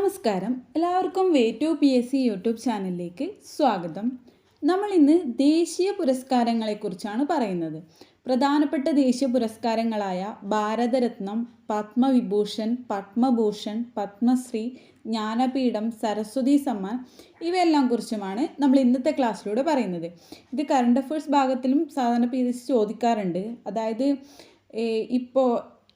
നമസ്കാരം. എല്ലാവർക്കും way to P S C YouTube ചാനലിലേക്ക് സ്വാഗതം. നമ്മൾ ഇന്ന് ദേശീയ പുരസ്കാരങ്ങളെക്കുറിച്ചാണ് പറയുന്നത്. പ്രധാനപ്പെട്ട ദേശീയ പുരസ്കാരങ്ങളായ ഭാരതരത്നം പത്മവിഭൂഷൺ പത്മഭൂഷൺ പത്മശ്രീ ജ്ഞാനപീഠം സരസ്വതി സമ്മാൻ ഇവയെല്ലാം കുറിച്ചുമാണ് നമ്മൾ ഇന്നത്തെ ക്ലാസ്സിലൂടെ പറയുന്നത്. ഇത് കറണ്ട് അഫയേഴ്സ് ഭാഗത്തിലും സാധാരണ പി എസ് ചോദിക്കാറുണ്ട്. അതായത് ഇപ്പോൾ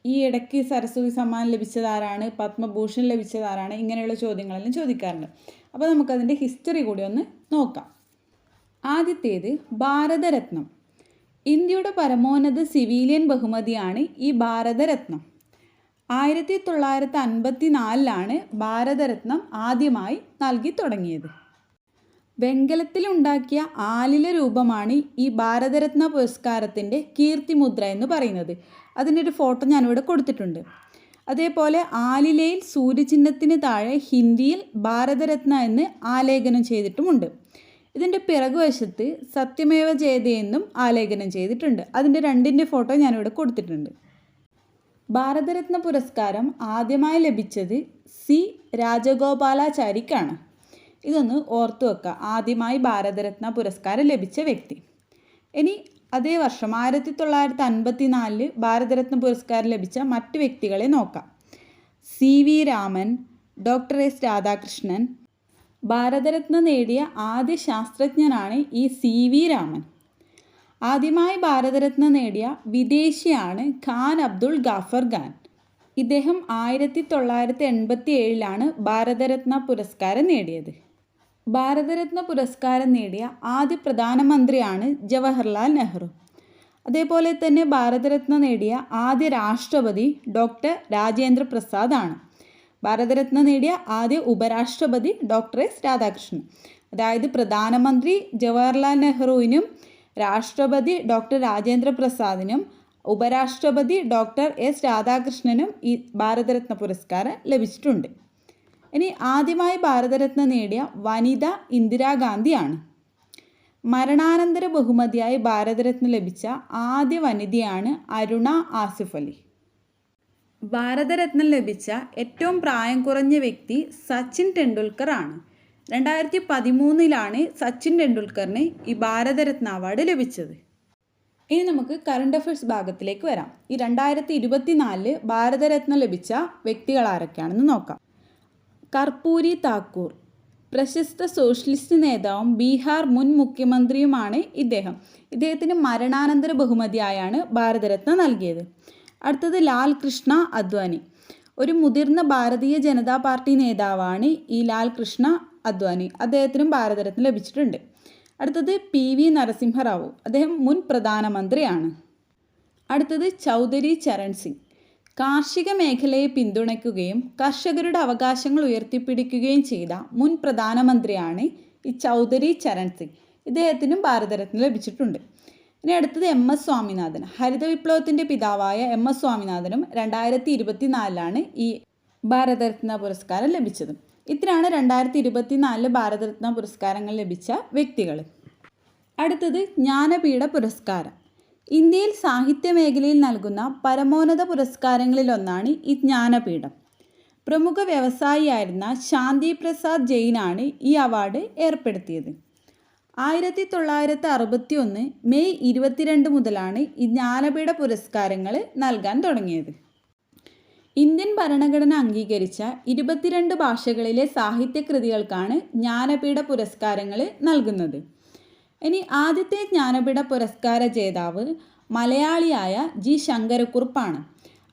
ഈ ഇടയ്ക്ക് സരസ്വതി സമ്മാനം ലഭിച്ചതാരാണ്? പത്മഭൂഷൺ ലഭിച്ചതാരാണ്? ഇങ്ങനെയുള്ള ചോദ്യങ്ങളെല്ലാം ചോദിക്കാറുണ്ട്. അപ്പോൾ നമുക്കതിന്റെ ഹിസ്റ്ററി കൂടി ഒന്ന് നോക്കാം. ആദ്യത്തേത് ഭാരതരത്നം. ഇന്ത്യയുടെ പരമോന്നത സിവിലിയൻ ബഹുമതിയാണ് ഈ ഭാരതരത്നം. ആയിരത്തി തൊള്ളായിരത്തി അൻപത്തി നാലിലാണ് ഭാരതരത്നം ആദ്യമായി നൽകി തുടങ്ങിയത്. വെങ്കലത്തിലുണ്ടാക്കിയ ആലില രൂപമാണ് ഈ ഭാരതരത്ന പുരസ്കാരത്തിന്റെ കീർത്തിമുദ്ര എന്ന് പറയുന്നത്. അതിന്റെ ഒരു ഫോട്ടോ ഞാനിവിടെ കൊടുത്തിട്ടുണ്ട്. അതേപോലെ ആലിലയിൽ സൂര്യചിഹ്നത്തിന് താഴെ ഹിന്ദിയിൽ ഭാരതരത്ന എന്ന് ആലേഖനം ചെയ്തിട്ടുമുണ്ട്. ഇതിന്റെ പിറകുവശത്ത് സത്യമേവ ജയതേ എന്നും ആലേഖനം ചെയ്തിട്ടുണ്ട്. അതിന്റെ രണ്ടിന്റെ ഫോട്ടോ ഞാനിവിടെ കൊടുത്തിട്ടുണ്ട്. ഭാരതരത്ന പുരസ്കാരം ആദ്യമായി ലഭിച്ചത് സി രാജഗോപാലാചാരിക്കാണ്. ഇതൊന്ന് ഓർത്തു വെക്കുക ആദ്യമായി ഭാരതരത്ന പുരസ്കാരം ലഭിച്ച വ്യക്തി. ഇനി അതേ വർഷം ആയിരത്തി തൊള്ളായിരത്തി അൻപത്തി നാലിൽ ഭാരതരത്ന പുരസ്കാരം ലഭിച്ച മറ്റ് വ്യക്തികളെ നോക്കാം. C V Raman doctor S Radhakrishnan. Bharat Ratna നേടിയ ആദ്യ ശാസ്ത്രജ്ഞനാണ് ഈ സി വി രാമൻ. ആദ്യമായി ഭാരതരത്ന നേടിയ വിദേശിയാണ് ഖാൻ അബ്ദുൾ ഗാഫർ ഖാൻ. ഇദ്ദേഹം ആയിരത്തി തൊള്ളായിരത്തി എൺപത്തി ഏഴിലാണ് ഭാരതരത്ന പുരസ്കാരം നേടിയത്. ഭാരതരത്ന പുരസ്കാരം നേടിയ ആദ്യ പ്രധാനമന്ത്രിയാണ് ജവഹർലാൽ നെഹ്റു. അതേപോലെ തന്നെ ഭാരതരത്ന നേടിയ ആദ്യ രാഷ്ട്രപതി ഡോക്ടർ രാജേന്ദ്ര പ്രസാദ് ആണ്. ഭാരതരത്ന നേടിയ ആദ്യ ഉപരാഷ്ട്രപതി ഡോക്ടർ എസ് രാധാകൃഷ്ണൻ. അതായത് പ്രധാനമന്ത്രി ജവഹർലാൽ നെഹ്റുവിനും രാഷ്ട്രപതി ഡോക്ടർ രാജേന്ദ്ര പ്രസാദിനും ഉപരാഷ്ട്രപതി ഡോക്ടർ എസ് രാധാകൃഷ്ണനും ഈ ഭാരതരത്ന പുരസ്കാരം ലഭിച്ചിട്ടുണ്ട്. ഇനി ആദ്യമായി ഭാരതരത്ന നേടിയ വനിത ഇന്ദിരാഗാന്ധിയാണ് മരണാനന്തര ബഹുമതിയായി ഭാരതരത്ന ലഭിച്ച ആദ്യ വനിതയാണ് അരുണ ആസിഫ് അലി. ഭാരതരത്നം ലഭിച്ച ഏറ്റവും പ്രായം കുറഞ്ഞ വ്യക്തി സച്ചിൻ ടെണ്ടുൽക്കർ ആണ്. രണ്ടായിരത്തി പതിമൂന്നിലാണ് സച്ചിൻ ടെണ്ടുൽക്കറിന് ഈ ഭാരതരത്ന അവാർഡ് ലഭിച്ചത്. ഇനി നമുക്ക് കറണ്ട് അഫയേഴ്സ് ഭാഗത്തിലേക്ക് വരാം. ഈ രണ്ടായിരത്തി ഇരുപത്തിനാലിൽ ഭാരതരത്ന ലഭിച്ച വ്യക്തികൾ ആരൊക്കെയാണെന്ന് നോക്കാം. കർപ്പൂരി താക്കൂർ. പ്രശസ്ത സോഷ്യലിസ്റ്റ് നേതാവും ബീഹാർ മുൻ മുഖ്യമന്ത്രിയുമാണ് ഇദ്ദേഹം. ഇദ്ദേഹത്തിന് മരണാനന്തര ബഹുമതിയായാണ് ഭാരതരത്ന നൽകിയത്. അടുത്തത് ലാൽ കൃഷ്ണ അദ്വാനി. ഒരു മുതിർന്ന ഭാരതീയ ജനതാ പാർട്ടി നേതാവാണ് ഈ ലാൽ കൃഷ്ണ അദ്വാനി. അദ്ദേഹത്തിനും ഭാരതരത്ന ലഭിച്ചിട്ടുണ്ട്. അടുത്തത് പി വി നരസിംഹറാവു അദ്ദേഹം മുൻ പ്രധാനമന്ത്രിയാണ്. അടുത്തത് ചൗധരി ചരൺ സിംഗ്. കാർഷിക മേഖലയെ പിന്തുണയ്ക്കുകയും കർഷകരുടെ അവകാശങ്ങൾ ഉയർത്തിപ്പിടിക്കുകയും ചെയ്ത മുൻ പ്രധാനമന്ത്രിയാണ് ഈ ചൗധരി ചരൺ സിംഗ്. ഇദ്ദേഹത്തിനും ഭാരതരത്ന ലഭിച്ചിട്ടുണ്ട്. ഇനി അടുത്തത് എം എസ് സ്വാമിനാഥൻ. ഹരിത വിപ്ലവത്തിന്റെ പിതാവായ എം എസ് സ്വാമിനാഥനും രണ്ടായിരത്തി ഇരുപത്തിനാലിലാണ് ഈ ഭാരതരത്ന പുരസ്കാരം ലഭിച്ചത്. ഇത്രയാണ് രണ്ടായിരത്തി ഇരുപത്തിനാലിൽ ഭാരതരത്ന പുരസ്കാരങ്ങൾ ലഭിച്ച വ്യക്തികൾ. അടുത്തത് ജ്ഞാനപീഠ പുരസ്കാരം. ഇന്ത്യയിൽ സാഹിത്യ മേഖലയിൽ നൽകുന്ന പരമോന്നത പുരസ്കാരങ്ങളിലൊന്നാണ് ഈ ജ്ഞാനപീഠം. പ്രമുഖ വ്യവസായിയായിരുന്ന ശാന്തി പ്രസാദ് ജെയിനാണ് ഈ അവാർഡ് ഏർപ്പെടുത്തിയത്. ആയിരത്തി തൊള്ളായിരത്തി അറുപത്തി ഒന്ന് മെയ് ഇരുപത്തിരണ്ട് മുതലാണ് ഈ ജ്ഞാനപീഠ പുരസ്കാരങ്ങൾ നൽകാൻ തുടങ്ങിയത്. ഇന്ത്യൻ ഭരണഘടന അംഗീകരിച്ച ഇരുപത്തിരണ്ട് ഭാഷകളിലെ സാഹിത്യകൃതികൾക്കാണ് ജ്ഞാനപീഠ പുരസ്കാരങ്ങൾ നൽകുന്നത്. ഇനി ആദ്യത്തെ ജ്ഞാനപീഠ പുരസ്കാര ജേതാവ് മലയാളിയായ ജി ശങ്കരക്കുറുപ്പാണ്.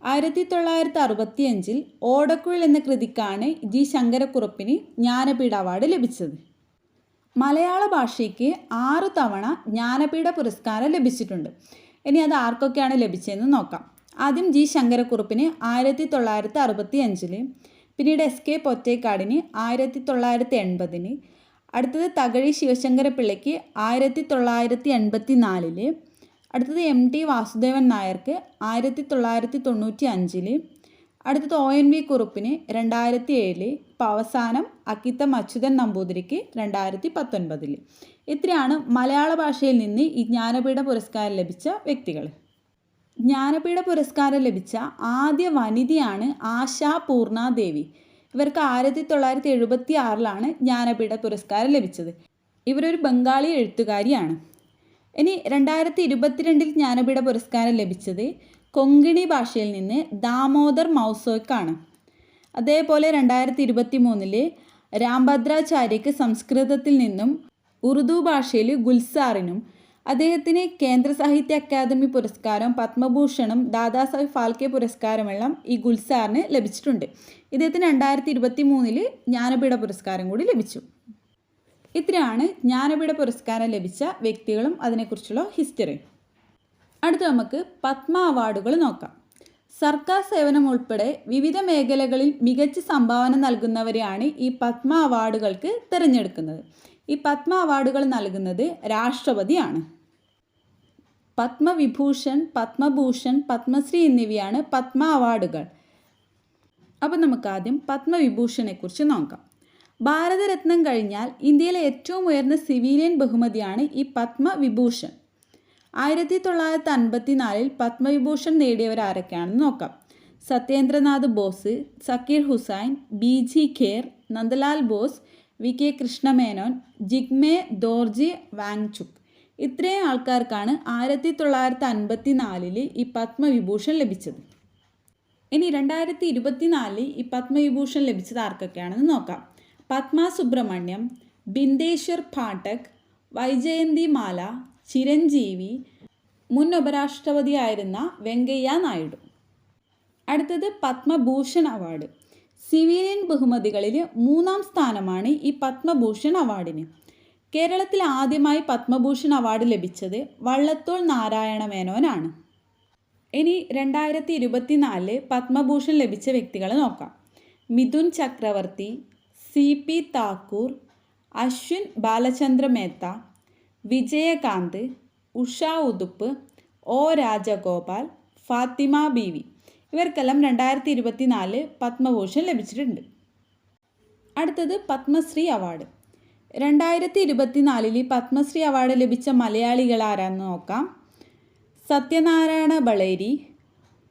ആയിരത്തി തൊള്ളായിരത്തി അറുപത്തിയഞ്ചിൽ ഓടക്കുഴൽ എന്ന കൃതിക്കാണ് ജി ശങ്കരക്കുറുപ്പിന് ജ്ഞാനപീഠ അവാർഡ് ലഭിച്ചത്. മലയാള ഭാഷയ്ക്ക് ആറു തവണ ജ്ഞാനപീഠ പുരസ്കാരം ലഭിച്ചിട്ടുണ്ട്. ഇനി അത് ആർക്കൊക്കെയാണ് ലഭിച്ചതെന്ന് നോക്കാം. ആദ്യം ജി ശങ്കരക്കുറുപ്പിന് ആയിരത്തി തൊള്ളായിരത്തി അറുപത്തി അഞ്ചിൽ പിന്നീട് എസ് കെ പൊറ്റേക്കാടിന് ആയിരത്തി തൊള്ളായിരത്തി എൺപതിന് അടുത്തത് തകഴി ശിവശങ്കര പിള്ളയ്ക്ക് ആയിരത്തി തൊള്ളായിരത്തി എൺപത്തി നാലിൽ അടുത്തത് എം ടി വാസുദേവൻ നായർക്ക് ആയിരത്തി തൊള്ളായിരത്തി തൊണ്ണൂറ്റി അഞ്ചിൽ അടുത്തത് ഒ എൻ വി കുറുപ്പിന് രണ്ടായിരത്തി ഏഴിൽ ഇപ്പോൾ അവസാനം അക്കിത്തം അച്യുതൻ നമ്പൂതിരിക്ക് രണ്ടായിരത്തി പത്തൊൻപതിൽ ഇത്രയാണ് മലയാള ഭാഷയിൽ നിന്ന് ഈ ജ്ഞാനപീഠ പുരസ്കാരം ലഭിച്ച വ്യക്തികൾ. ജ്ഞാനപീഠ പുരസ്കാരം ലഭിച്ച ആദ്യ വനിതയാണ് ആശാ പൂർണ ദേവി ഇവർക്ക് ആയിരത്തി തൊള്ളായിരത്തി എഴുപത്തി ആറിലാണ് ജ്ഞാനപീഠ പുരസ്കാരം ലഭിച്ചത്. ഇവരൊരു ബംഗാളി എഴുത്തുകാരിയാണ്. ഇനി രണ്ടായിരത്തി ഇരുപത്തിരണ്ടിൽ ജ്ഞാനപീഠ പുരസ്കാരം ലഭിച്ചത് കൊങ്കിണി ഭാഷയിൽ നിന്ന് ദാമോദർ മൗസോയ്ക്കാണ്. അതേപോലെ രണ്ടായിരത്തി ഇരുപത്തി മൂന്നിൽ രാംഭദ്രാചാര്യക്ക് സംസ്കൃതത്തിൽ നിന്നും ഉറുദു ഭാഷയിൽ ഗുൽസാറിനും അദ്ദേഹത്തിന് കേന്ദ്ര സാഹിത്യ അക്കാദമി പുരസ്കാരം പത്മഭൂഷണും ദാദാസാഹിബ് ഫാൽക്കെ പുരസ്കാരമെല്ലാം ഈ ഗുൽസാറിന് ലഭിച്ചിട്ടുണ്ട്. ഇദ്ദേഹത്തിന് രണ്ടായിരത്തി ഇരുപത്തി മൂന്നിൽ ജ്ഞാനപീഠ പുരസ്കാരം കൂടി ലഭിച്ചു. ഇത്രയാണ് ജ്ഞാനപീഠ പുരസ്കാരം ലഭിച്ച വ്യക്തികളും അതിനെക്കുറിച്ചുള്ള ഹിസ്റ്ററി. അടുത്ത നമുക്ക് പത്മ അവാർഡുകൾ നോക്കാം. സർക്കാർ സേവനം ഉൾപ്പെടെ വിവിധ മേഖലകളിൽ മികച്ച സംഭാവന നൽകുന്നവരെയാണ് ഈ പത്മ അവാർഡുകൾക്ക് തിരഞ്ഞെടുക്കുന്നത്. ഈ പത്മ അവാർഡുകൾ നൽകുന്നത് രാഷ്ട്രപതിയാണ്. പത്മവിഭൂഷൺ പത്മഭൂഷൺ പത്മശ്രീ എന്നിവയാണ് പത്മ അവാർഡുകൾ. അപ്പോൾ നമുക്കാദ്യം പത്മവിഭൂഷണെക്കുറിച്ച് പത്മവിഭൂഷണെ നോക്കാം. ഭാരതരത്നം കഴിഞ്ഞാൽ ഇന്ത്യയിലെ ഏറ്റവും ഉയർന്ന സിവിലിയൻ ബഹുമതിയാണ് ഈ പത്മവിഭൂഷൺ. ആയിരത്തി തൊള്ളായിരത്തി അൻപത്തി നാലിൽ പത്മവിഭൂഷൺ നേടിയവരാരൊക്കെയാണെന്ന് നോക്കാം. Satyendranath Bose Zakir Hussain B G Kher Nandalal Bose V K Krishna Menon Jigme Dorji Wangchuck. ഇത്രയും ആൾക്കാർക്കാണ് ആയിരത്തി തൊള്ളായിരത്തി അൻപത്തി നാലിൽ ഈ പത്മവിഭൂഷൺ ലഭിച്ചത്. ഇനി രണ്ടായിരത്തി ഇരുപത്തിനാലിൽ ഈ പത്മവിഭൂഷൺ ലഭിച്ചത് ആർക്കൊക്കെയാണെന്ന് നോക്കാം. പത്മ സുബ്രഹ്മണ്യം ബിന്ദേശ്വർ പാഠക് വൈജയന്തി മാല ചിരഞ്ജീവി മുൻ ഉപരാഷ്ട്രപതിയായിരുന്ന വെങ്കയ്യ നായിഡു. അടുത്തത് പത്മഭൂഷൺ അവാർഡ്. സിവിലിയൻ ബഹുമതികളിൽ മൂന്നാം സ്ഥാനമാണ് ഈ പത്മഭൂഷൺ അവാർഡിന്. കേരളത്തിൽ ആദ്യമായി പത്മഭൂഷൺ അവാർഡ് ലഭിച്ചത് വള്ളത്തോൾ നാരായണ മേനോനാണ്. ഇനി രണ്ടായിരത്തി ഇരുപത്തിനാലിൽ പത്മഭൂഷൺ ലഭിച്ച വ്യക്തികളെ നോക്കാം. Mithun Chakraborty C P Thakur Ashwin Balachandra Mehta Vijayakanth Usha Uthup O Rajagopal Fathima Beevi. ഇവർക്കെല്ലാം രണ്ടായിരത്തി ഇരുപത്തി നാല് പത്മഭൂഷൺ ലഭിച്ചിട്ടുണ്ട്. അടുത്തത് പത്മശ്രീ അവാർഡ്. രണ്ടായിരത്തി ഇരുപത്തിനാലിൽ പത്മശ്രീ അവാർഡ് ലഭിച്ച മലയാളികൾ ആരാന്ന് നോക്കാം. സത്യനാരായണ ബളേരി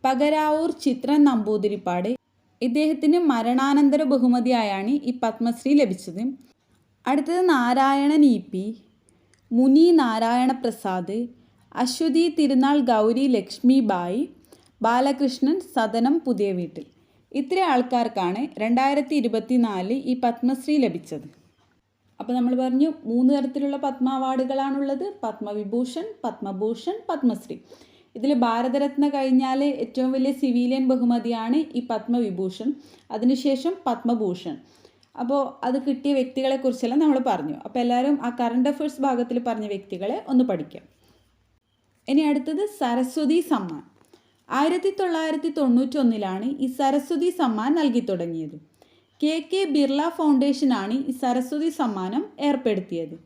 പകരാവൂർ ചിത്രൻ നമ്പൂതിരിപ്പാട് ഇദ്ദേഹത്തിന് മരണാനന്തര ബഹുമതിയായാണ് ഈ പത്മശ്രീ ലഭിച്ചത്. അടുത്തത് നാരായണൻ ഇ പി മുനി നാരായണ പ്രസാദ് അശ്വതി തിരുനാൾ ഗൗരി ലക്ഷ്മി ബായി ബാലകൃഷ്ണൻ സദനം പുതിയ വീട്ടിൽ. ഇത്ര ആൾക്കാർക്കാണ് രണ്ടായിരത്തി ഇരുപത്തി നാലിൽ ഈ പത്മശ്രീ ലഭിച്ചത്. അപ്പോൾ നമ്മൾ പറഞ്ഞു മൂന്ന് തരത്തിലുള്ള പത്മ അവാർഡുകളാണുള്ളത് പത്മവിഭൂഷൺ പത്മഭൂഷൺ പത്മശ്രീ. ഇതിൽ ഭാരതരത്ന കഴിഞ്ഞാൽ ഏറ്റവും വലിയ സിവിലിയൻ ബഹുമതിയാണ് ഈ പത്മവിഭൂഷൺ. അതിനുശേഷം പത്മഭൂഷൺ. അപ്പോൾ അത് കിട്ടിയ വ്യക്തികളെക്കുറിച്ചെല്ലാം നമ്മൾ പറഞ്ഞു. അപ്പോൾ എല്ലാവരും ആ കറണ്ട് അഫയേഴ്സ് ഭാഗത്തിൽ പറഞ്ഞ വ്യക്തികളെ ഒന്ന് പഠിക്കാം. ഇനി അടുത്തത് സരസ്വതി സമ്മാൻ. ആയിരത്തി തൊള്ളായിരത്തി തൊണ്ണൂറ്റൊന്നിലാണ് ഈ സരസ്വതി സമ്മാൻ നൽകി തുടങ്ങിയത്. കെ കെ ബിർള ഫൗണ്ടേഷനാണ് ഈ സരസ്വതി സമ്മാനം ഏർപ്പെടുത്തിയത്.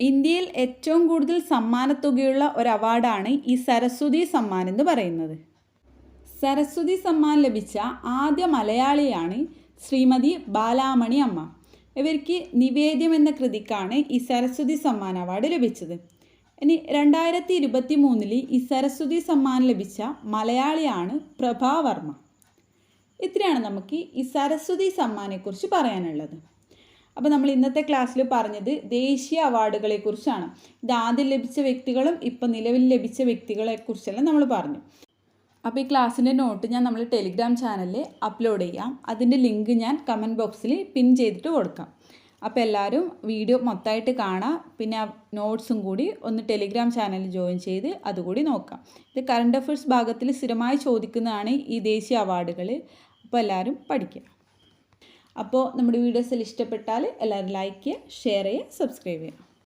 ഇന്ത്യയിൽ ഏറ്റവും കൂടുതൽ സമ്മാനത്തുകയുള്ള ഒരു അവാർഡാണ് ഈ സരസ്വതി സമ്മാൻ എന്ന് പറയുന്നത്. സരസ്വതി സമ്മാൻ ലഭിച്ച ആദ്യ മലയാളിയാണ് ശ്രീമതി ബാലാമണി അമ്മ ഇവർക്ക് നിവേദ്യം എന്ന കൃതിക്കാണ് ഈ സരസ്വതി സമ്മാൻ അവാർഡ് ലഭിച്ചത്. ഇനി രണ്ടായിരത്തി ഇരുപത്തി മൂന്നിൽ ഈ സരസ്വതി സമ്മാനം ലഭിച്ച മലയാളിയാണ് പ്രഭാവർമ്മ ഇത്രയാണ് നമുക്ക് ഈ സരസ്വതി സമ്മാനെക്കുറിച്ച് പറയാനുള്ളത്. അപ്പോൾ നമ്മൾ ഇന്നത്തെ ക്ലാസ്സിൽ പറഞ്ഞത് ദേശീയ അവാർഡുകളെക്കുറിച്ചാണ് ഇത് ആദ്യം ലഭിച്ച വ്യക്തികളും ഇപ്പം നിലവിൽ ലഭിച്ച വ്യക്തികളെക്കുറിച്ചെല്ലാം നമ്മൾ പറഞ്ഞു. അപ്പോൾ ഈ ക്ലാസ്സിന്റെ നോട്ട് ഞാൻ നമ്മൾ ടെലിഗ്രാം ചാനലിൽ അപ്ലോഡ് ചെയ്യാം. അതിന്റെ ലിങ്ക് ഞാൻ കമന്റ് ബോക്സിൽ പിൻ ചെയ്തിട്ട് കൊടുക്കാം. അപ്പോൾ എല്ലാവരും വീഡിയോ മൊത്തമായിട്ട് കാണാം. പിന്നെ ആ നോട്ട്സും കൂടി ഒന്ന് ടെലിഗ്രാം ചാനലിൽ ജോയിൻ ചെയ്ത് അതുകൂടി നോക്കാം. ഇത് കറണ്ട് അഫയേഴ്സ് ഭാഗത്തിൽ സ്ഥിരമായി ചോദിക്കുന്നതാണ് ഈ ദേശീയ അവാർഡുകൾ അപ്പോൾ എല്ലാവരും പഠിക്കുക. അപ്പോൾ നമ്മുടെ വീഡിയോസിൽ ഇഷ്ടപ്പെട്ടാൽ എല്ലാവരും ലൈക്ക് ചെയ്യുക ഷെയർ ചെയ്യുക സബ്സ്ക്രൈബ് ചെയ്യുക.